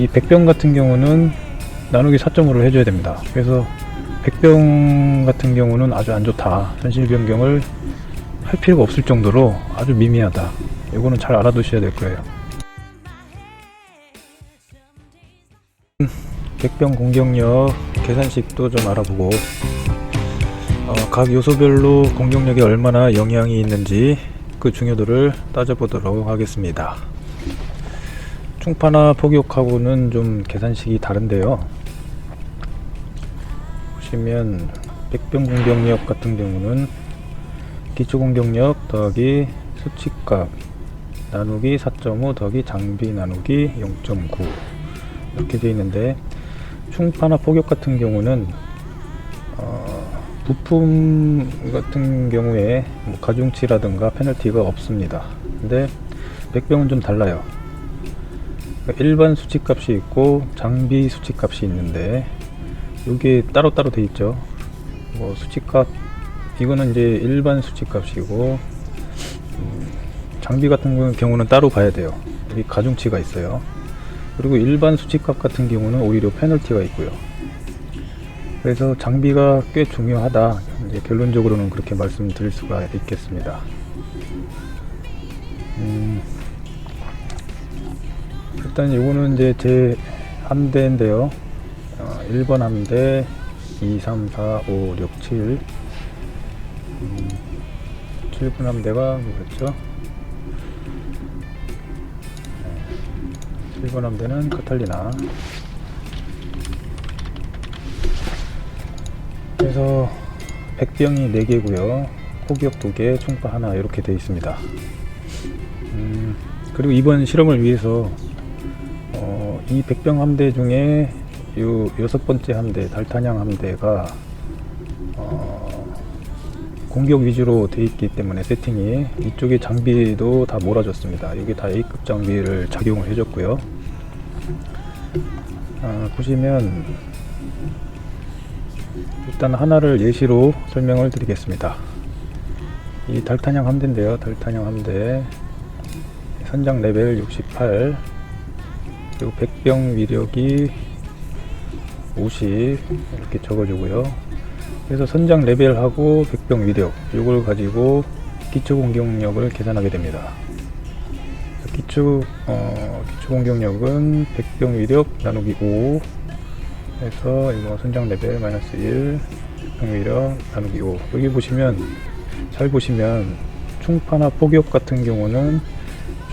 이 백병 같은 경우는 나누기 4.5를 해줘야 됩니다. 그래서 백병 같은 경우는 아주 안 좋다. 현실 변경을 할 필요가 없을 정도로 아주 미미하다. 이거는 잘 알아두셔야 될 거예요. 백병 공격력 계산식도 좀 알아보고 어, 각 요소별로 공격력에 얼마나 영향이 있는지 그 중요도를 따져보도록 하겠습니다. 충파나 포격하고는 좀 계산식이 다른데요. 보시면 백병 공격력 같은 경우는 기초 공격력 더하기 수치값 나누기 4.5 더하기 장비 나누기 0.9 이렇게 되어 있는데 충파나 포격 같은 경우는 어, 부품 같은 경우에 뭐 가중치라든가 페널티가 없습니다. 근데 백병은 좀 달라요. 그러니까 일반 수치값이 있고 장비 수치값이 있는데 이게 따로따로 돼 있죠. 뭐 수치값 이거는 이제 일반 수치값이고 음, 장비 같은 경우는 따로 봐야 돼요. 여기 가중치가 있어요. 그리고 일반 수치값 같은 경우는 오히려 페널티가 있고요. 그래서 장비가 꽤 중요하다. 이제 결론적으로는 그렇게 말씀드릴 수가 있겠습니다. 음, 일단 이거는 이제 제 함대인데요. 어, 1번 함대 2, 3, 4, 5, 6, 7 음, 7번 함대가 뭐였죠? 7번 함대는 카탈리나 그래서 백병이 4개고요 포기역 2개, 총파 하나 이렇게 되어 있습니다 음, 그리고 이번 실험을 위해서 어, 이 백병 함대 중에 요 여섯 번째 함대 달탄양 함대가 어, 공격 위주로 돼 있기 때문에 세팅이 이쪽에 장비도 다 몰아줬습니다. 여기 다 A급 장비를 착용을 해줬고요. 아, 보시면 일단 하나를 예시로 설명을 드리겠습니다. 이 달탄양 함대인데요. 달탄양 함대 선장 레벨 68 그리고 백병 위력이 50 이렇게 적어주고요. 그래서 선장 레벨하고 백병 위력 이걸 가지고 기초 공격력을 계산하게 됩니다. 기초 어, 기초 공격력은 백병 위력 나누기 5 해서 이거 선장 레벨 마이너스 1 백병 위력 나누기 5 여기 보시면 잘 보시면 충파나 포격 같은 경우는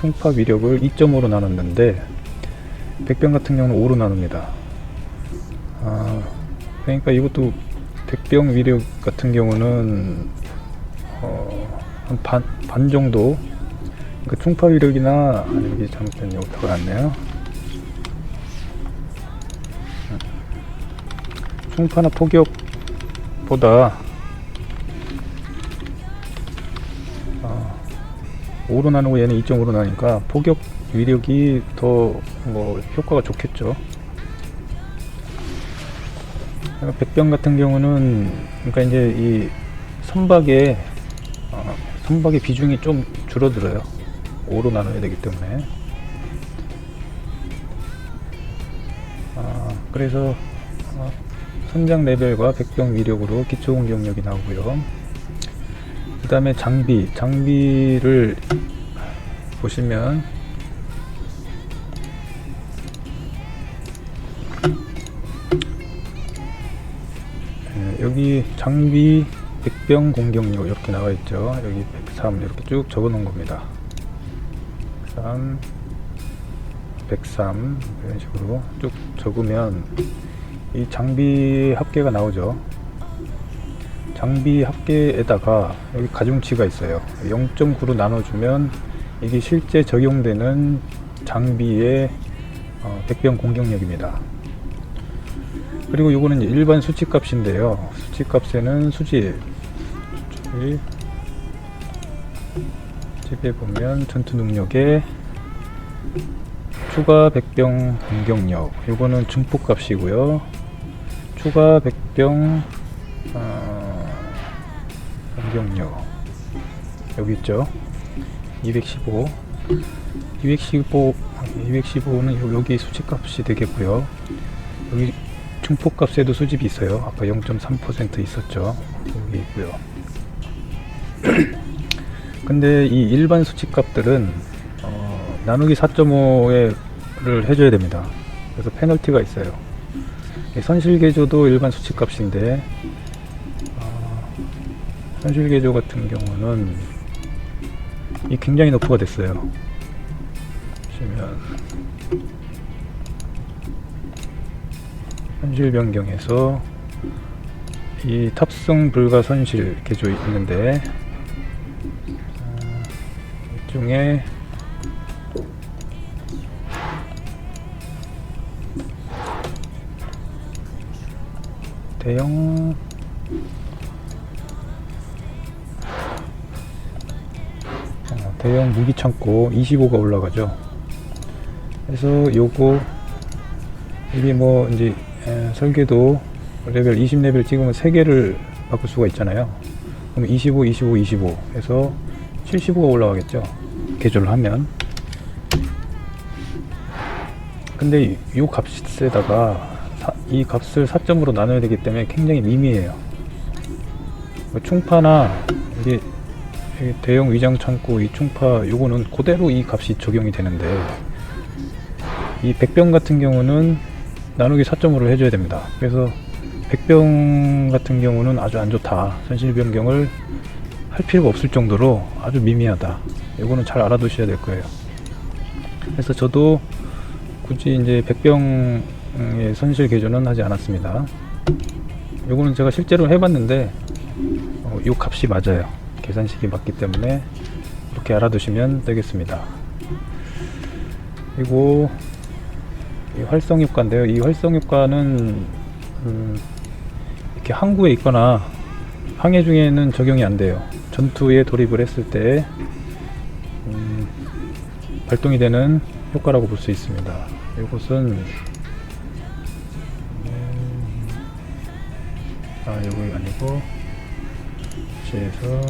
충파 위력을 2.5로 나눴는데 백병 같은 경우는 5로 나눕니다. 아, 그러니까 이것도 백병 위력 같은 경우는 어, 한 반, 반 정도 그러니까 충파 위력이나 아, 여기 잘못된 요타가 났네요 충파나 포격보다 어, 5로 나누고 얘는 2.5로 나니까 포격 위력이 더 뭐 효과가 좋겠죠 백병 같은 경우는 그러니까 이제 이 선박의 어, 선박의 비중이 좀 줄어들어요. 5로 나눠야 되기 때문에. 아, 그래서 어, 선장 레벨과 백병 위력으로 기초 공격력이 나오고요. 그 다음에 장비, 장비를 보시면 장비 백병 공격력 이렇게 나와 있죠. 여기 103 이렇게 쭉 적어 놓은 겁니다. 103, 103 이런 식으로 쭉 적으면 이 장비 합계가 나오죠. 장비 합계에다가 여기 가중치가 있어요. 0.9로 나눠주면 이게 실제 적용되는 장비의 어, 백병 공격력입니다. 그리고 이제 일반 수치 값인데요. 수치 값에는 수지 저기 집에 보면 전투 능력에 추가 백병 공격력 요거는 중폭 값이고요. 추가 백병 어, 공격력 여기 있죠. 215 215 215는 여기 수치값이 되겠고요. 여기 중폭값에도 수집이 있어요. 아까 0.3% 있었죠. 여기 있고요. 근데 이 일반 수치값들은 어, 나누기 4.5를 해줘야 됩니다. 그래서 페널티가 있어요. 이 선실계조도 일반 수치값인데 어, 선실계조 같은 경우는 이 굉장히 높이가 됐어요. 보시면 현실 변경해서 이 탑승 불가 선실 개조 있는데 어, 이 중에 대형 어, 대형 무기 창고 25가 올라가죠. 그래서 요거 이게 뭐 이제 에, 설계도 레벨 20레벨 찍으면 3개를 바꿀 수가 있잖아요. 그럼 25, 25, 25 해서 75가 올라가겠죠. 개조를 하면. 근데 이- 요 값에다가 사- 이 값을 4점으로 나눠야 되기 때문에 굉장히 미미해요. 뭐 충파나 이게 대형 위장 창고 이 충파 요거는 그대로 이 값이 적용이 되는데 이 백병 같은 경우는 나누기 4.5를 해줘야 됩니다. 그래서 백병 같은 경우는 아주 안 좋다. 선실 변경을 할 필요가 없을 정도로 아주 미미하다. 이거는 잘 알아두셔야 될 거예요. 그래서 저도 굳이 이제 백병의 선실 개조는 하지 않았습니다. 요거는 제가 실제로 해봤는데 어, 요 값이 맞아요. 계산식이 맞기 때문에 이렇게 알아두시면 되겠습니다. 그리고 이 활성 효과인데요. 이 활성 효과는 음, 이렇게 항구에 있거나 항해 중에는 적용이 안 돼요. 전투에 돌입을 했을 때 음, 발동이 되는 효과라고 볼 수 있습니다. 이것은 음, 아 여기 아니고 지에서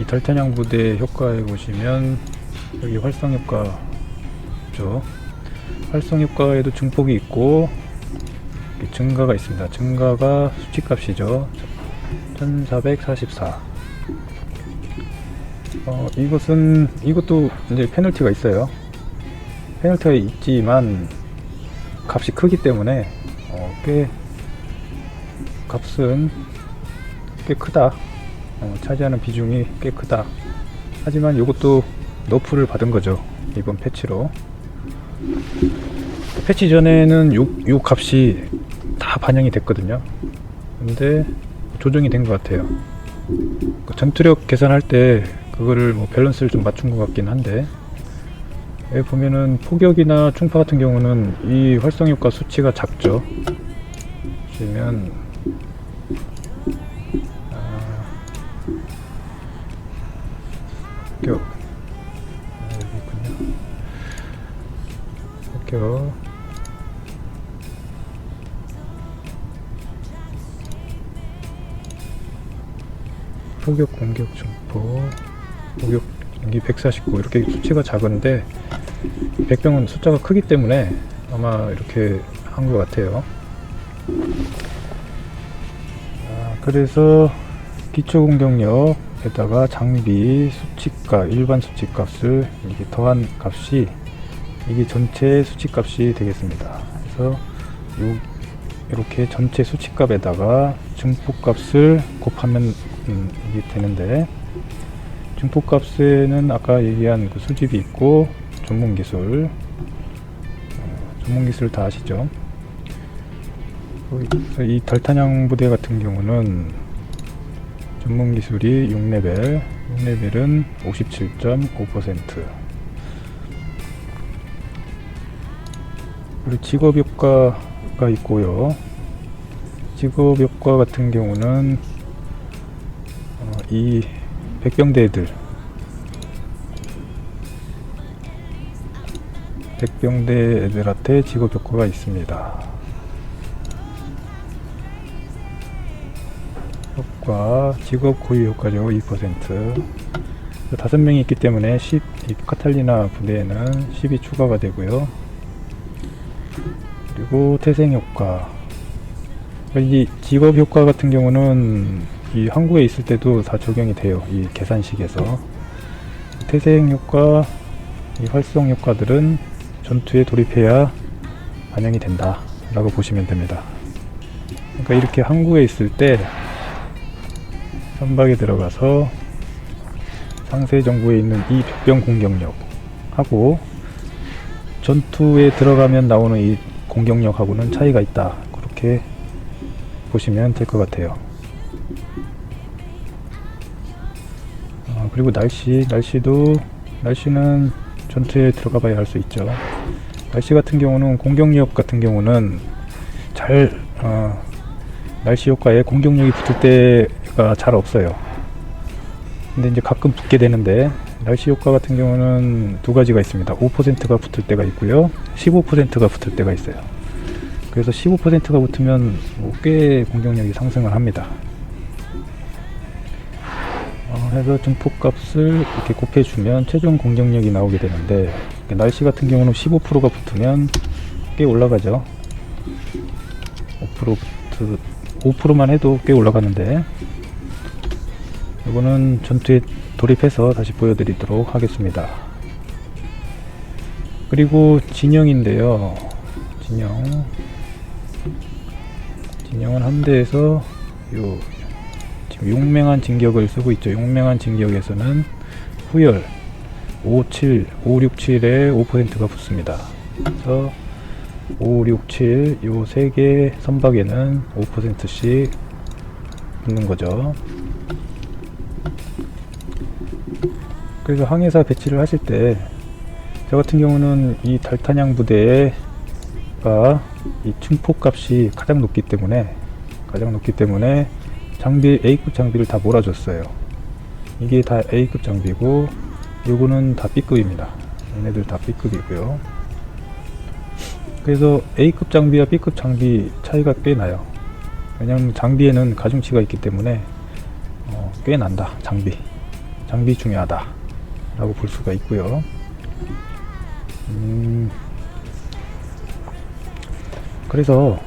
이 덜탄양 부대 효과에 보시면 여기 활성 효과죠. 활성 효과에도 증폭이 있고 증가가 있습니다. 증가가 수치값이죠. 1444. 어, 이것은 이것도 이제 페널티가 있어요. 페널티가 있지만 값이 크기 때문에 어, 꽤 값은 꽤 크다. 어, 차지하는 비중이 꽤 크다. 하지만 이것도 너프를 받은 거죠. 이번 패치로. 패치 전에는 요, 요 값이 다 반영이 됐거든요. 근데 조정이 된 것 같아요. 그 전투력 계산할 때 그거를 뭐 밸런스를 좀 맞춘 것 같긴 한데 여기 보면은 포격이나 충파 같은 경우는 이 활성 효과 수치가 작죠. 보시면 포격 포격 공격 증폭 포격 이게 149 이렇게 수치가 작은데 백병은 숫자가 크기 때문에 아마 이렇게 한 것 같아요. 아, 그래서 기초 공격력에다가 장비 수치값 일반 수치값을 이게 더한 값이 이게 전체 수치값이 되겠습니다. 그래서 요 이렇게 전체 수치값에다가 증폭값을 곱하면 음, 이게 되는데 증폭값에는 아까 얘기한 그 수집이 있고 전문기술 어, 전문기술 다 아시죠? 어, 이 덜탄양 부대 같은 경우는 전문기술이 6레벨 6레벨은 57.5% 그리고 직업 효과가 있고요 직업 효과 같은 경우는 어, 이 백병대들 백병대 애들한테 직업 효과가 있습니다. 효과 직업 고유 효과죠 2% 다섯 명이 있기 때문에 10, 이 카탈리나 부대에는 10이 추가가 되고요. 그리고 태생 효과. 이 직업 효과 같은 경우는 이 항구에 있을 때도 다 적용이 돼요. 이 계산식에서. 태생 효과, 이 활성 효과들은 전투에 돌입해야 반영이 된다. 라고 보시면 됩니다. 그러니까 이렇게 항구에 있을 때 선박에 들어가서 상세 정보에 있는 이 백병 공격력 하고 전투에 들어가면 나오는 이 공격력하고는 차이가 있다. 그렇게 보시면 될 것 같아요. 아, 그리고 날씨, 날씨도 날씨는 전투에 들어가 봐야 할 수 있죠. 날씨 같은 경우는 공격력 같은 경우는 잘 어, 날씨 효과에 공격력이 붙을 때가 잘 없어요. 근데 이제 가끔 붙게 되는데 날씨 효과 같은 경우는 두 가지가 있습니다. 5%가 붙을 때가 있고요. 15%가 붙을 때가 있어요. 그래서 15%가 붙으면 뭐 꽤 공격력이 상승을 합니다. 어, 해서 증폭값을 이렇게 곱해주면 최종 공격력이 나오게 되는데 날씨 같은 경우는 15%가 붙으면 꽤 올라가죠. 5% 붙, 5%만 해도 꽤 올라가는데 이거는 전투에 돌입해서 다시 보여드리도록 하겠습니다. 그리고 진영인데요. 진영. 진영은 함대에서 요 지금 용맹한 진격을 쓰고 있죠. 용맹한 진격에서는 후열 57, 567에 5%가 붙습니다. 그래서 567, 요 세 개 선박에는 5%씩 붙는 거죠. 그래서 항해사 배치를 하실 때, 저 같은 경우는 이 달탄양 부대가 이 충폭 값이 가장 높기 때문에, 가장 높기 때문에 장비, A급 장비를 다 몰아줬어요. 이게 다 A급 장비고, 요거는 다 B급입니다. 얘네들 다 B급이고요. 그래서 A급 장비와 B급 장비 차이가 꽤 나요. 왜냐면 장비에는 가중치가 있기 때문에 어, 꽤 난다. 장비. 장비 중요하다. 라고 볼 수가 있고요. 음, 그래서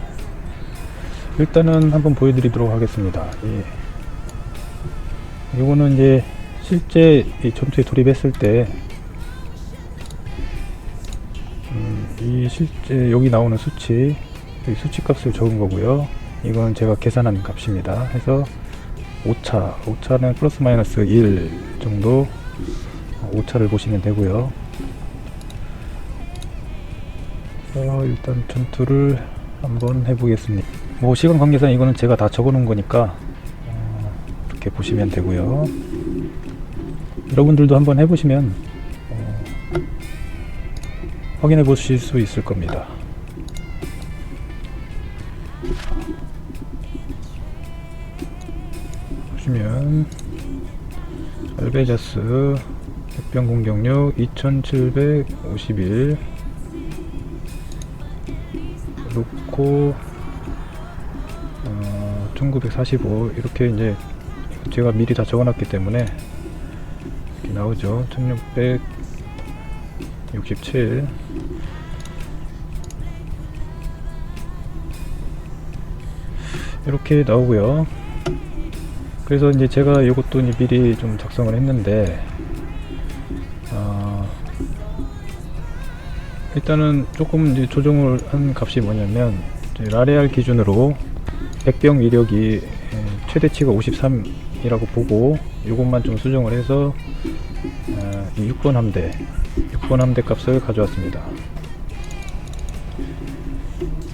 일단은 한번 보여드리도록 하겠습니다. 예. 이거는 이제 실제 이 전투에 돌입했을 때, 음, 이 실제 여기 나오는 수치, 이 수치 값을 적은 거고요. 이건 제가 계산한 값입니다. 해서 오차, 오차는 플러스 마이너스 1 정도 오차를 보시면 되고요. 어, 일단 전투를 한번 해보겠습니다. 뭐 시간 관계상 이거는 제가 다 적어놓은 거니까 어, 이렇게 보시면 되고요. 여러분들도 한번 해보시면 어, 확인해 보실 수 있을 겁니다. 보시면 알베자스 백 병 공격력 2751 놓고 어, 1945 이렇게 이제 제가 미리 다 적어놨기 때문에 이렇게 나오죠. 1667 이렇게 나오고요. 그래서 이제 제가 이것도 이제 미리 좀 작성을 했는데 일단은 조금 이제 조정을 한 값이 뭐냐면 라레알 기준으로 백병 위력이 에, 최대치가 53이라고 보고 이것만 좀 수정을 해서 어, 이 6번 함대 6번 함대 값을 가져왔습니다.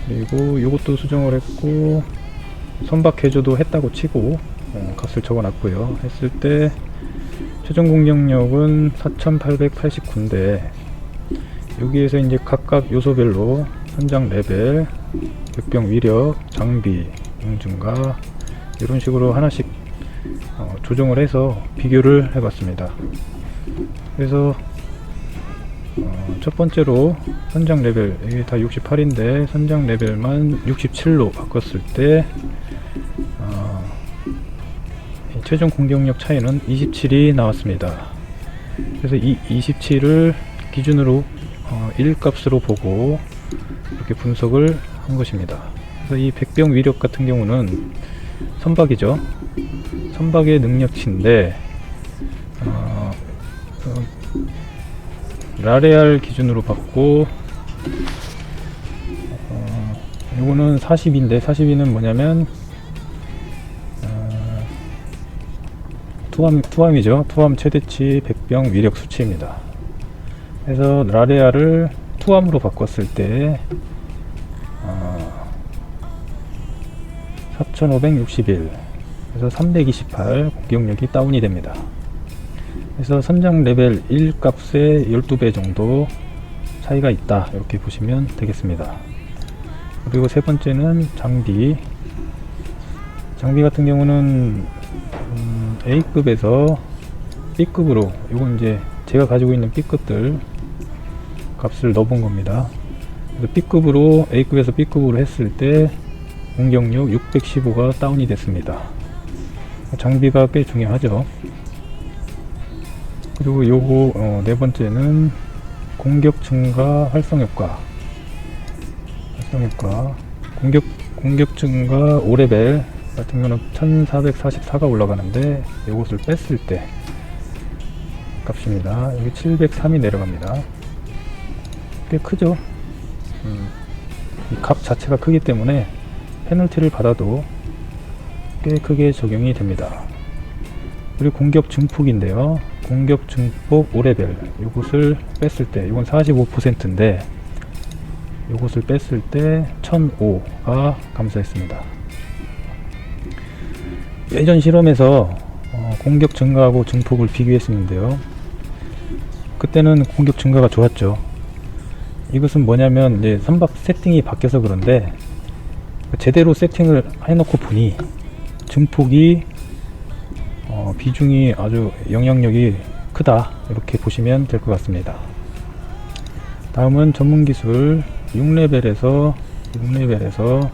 그리고 이것도 수정을 했고 선박 개조도 했다고 치고 어, 값을 적어놨고요. 했을 때 최종 공격력은 4,889인데 여기에서 이제 각각 요소별로 선장 레벨, 백병 위력, 장비, 용증가 이런 식으로 하나씩 어, 조정을 해서 비교를 해봤습니다. 그래서 어, 첫 번째로 선장 레벨 이게 다 68인데 선장 레벨만 67로 바꿨을 때 어, 이 최종 공격력 차이는 27이 나왔습니다. 그래서 이 27을 기준으로 어, 1값으로 보고 이렇게 분석을 한 것입니다. 그래서 이 백병 위력 같은 경우는 선박이죠. 선박의 능력치인데 어, 어, 라레알 기준으로 봤고 어, 이거는 40인데 42는 뭐냐면 어, 투함, 투함이죠. 투함 최대치 백병 위력 수치입니다. 그래서 라레아를 투함으로 바꿨을 때 어, 4561 그래서 328 공격력이 다운이 됩니다. 그래서 선장 레벨 1 값의 12배 정도 차이가 있다 이렇게 보시면 되겠습니다. 그리고 세 번째는 장비 장비 같은 경우는 음, A급에서 B급으로 이건 이제 제가 가지고 있는 B급들 값을 넣어본 겁니다. 그래서 B급으로 A급에서 B급으로 했을 때 공격력 615가 다운이 됐습니다. 장비가 꽤 중요하죠. 그리고 요거 어, 네 번째는 공격 증가 활성 효과. 활성 효과. 공격 공격 증가 5레벨 같은 경우는 1444가 올라가는데 요것을 뺐을 때 값입니다. 여기 703이 내려갑니다. 꽤 크죠? 음, 이값 자체가 크기 때문에 페널티를 받아도 꽤 크게 적용이 됩니다. 그리고 공격 증폭인데요. 공격 증폭 5레벨 요것을 뺐을 때 이건 45%인데 요것을 뺐을 때 1005가 감소했습니다. 예전 실험에서 어, 공격 증가하고 증폭을 비교했었는데요. 그때는 공격 증가가 좋았죠. 이것은 뭐냐면 이제 선박 세팅이 바뀌어서 그런데 제대로 세팅을 해놓고 보니 증폭이 어, 비중이 아주 영향력이 크다 이렇게 보시면 될 것 같습니다. 다음은 전문 기술 6레벨에서 6레벨에서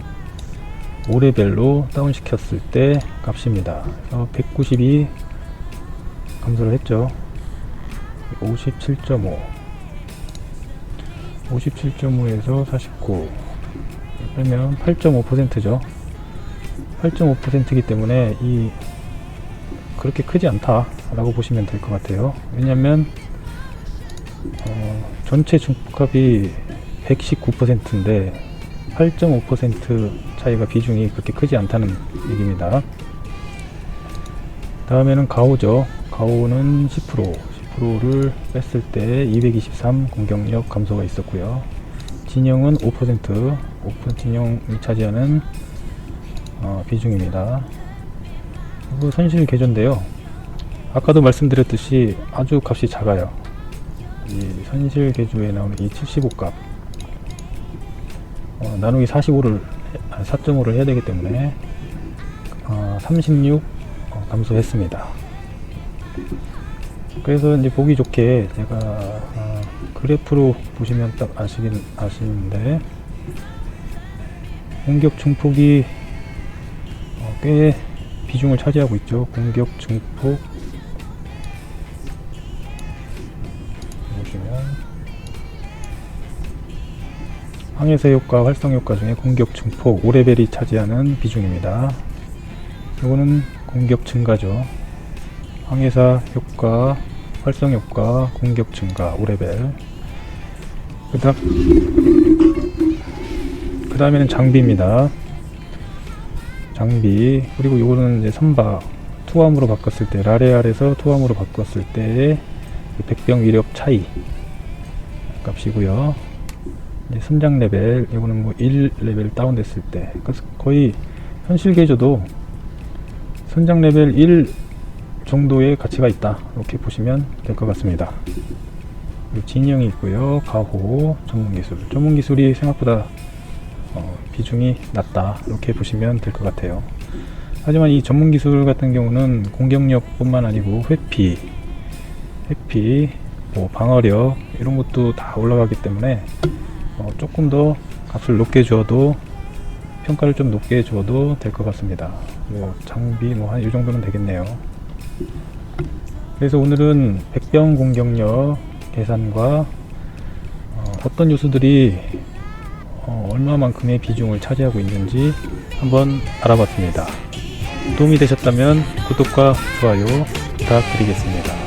5레벨로 다운 시켰을 때 값입니다. 192 감소를 했죠. 57.5 57.5에서 49 그러면 8.5%죠. 8.5%이기 때문에 이 그렇게 크지 않다 라고 보시면 될 것 같아요. 왜냐면 어, 전체 중값이 119%인데 8.5% 차이가 비중이 그렇게 크지 않다는 얘기입니다. 다음에는 가오죠. 가오는 10% 10%를 뺐을 때 223 공격력 감소가 있었고요. 진영은 5% 5% 진영이 차지하는 어, 비중입니다. 그리고 선실 개조인데요. 아까도 말씀드렸듯이 아주 값이 작아요. 이 선실 개조에 나오는 이 75값 어, 나누기 45를 4.5를 해야 되기 때문에 어, 36 어, 감소했습니다. 그래서 이제 보기 좋게 제가 어, 그래프로 보시면 딱 아시긴 아시는데 공격 증폭이 어, 꽤 비중을 차지하고 있죠. 공격 증폭 보시면 항해사 효과, 활성 효과 중에 공격 증폭 5레벨이 차지하는 비중입니다. 이거는 공격 증가죠. 항해사 효과, 활성 효과, 공격 증가 5레벨. 그 다음 그 다음에는 장비입니다. 장비 그리고 요거는 이제 선박 투함으로 바꿨을 때 라레알에서 투함으로 바꿨을 그 백병 위력 차이 값이고요. 이제 선장 레벨 이거는 뭐 1레벨 다운됐을 때 그래서 거의 현실 개조도 선장 레벨 1 정도의 가치가 있다 이렇게 보시면 될 것 같습니다. 진영이 있고요. 가호 전문 기술 전문 기술이 생각보다 어, 비중이 낮다 이렇게 보시면 될 것 같아요. 하지만 이 전문 기술 같은 경우는 공격력 뿐만 아니고 회피, 회피, 뭐 방어력 이런 것도 다 올라가기 때문에 어, 조금 더 값을 높게 주어도 평가를 좀 높게 주어도 될 것 같습니다. 뭐 장비 뭐 한 이 정도는 되겠네요. 그래서 오늘은 백병 공격력 계산과 어, 어떤 요소들이 어, 얼마만큼의 비중을 차지하고 있는지 한번 알아봤습니다. 도움이 되셨다면 구독과 좋아요 부탁드리겠습니다.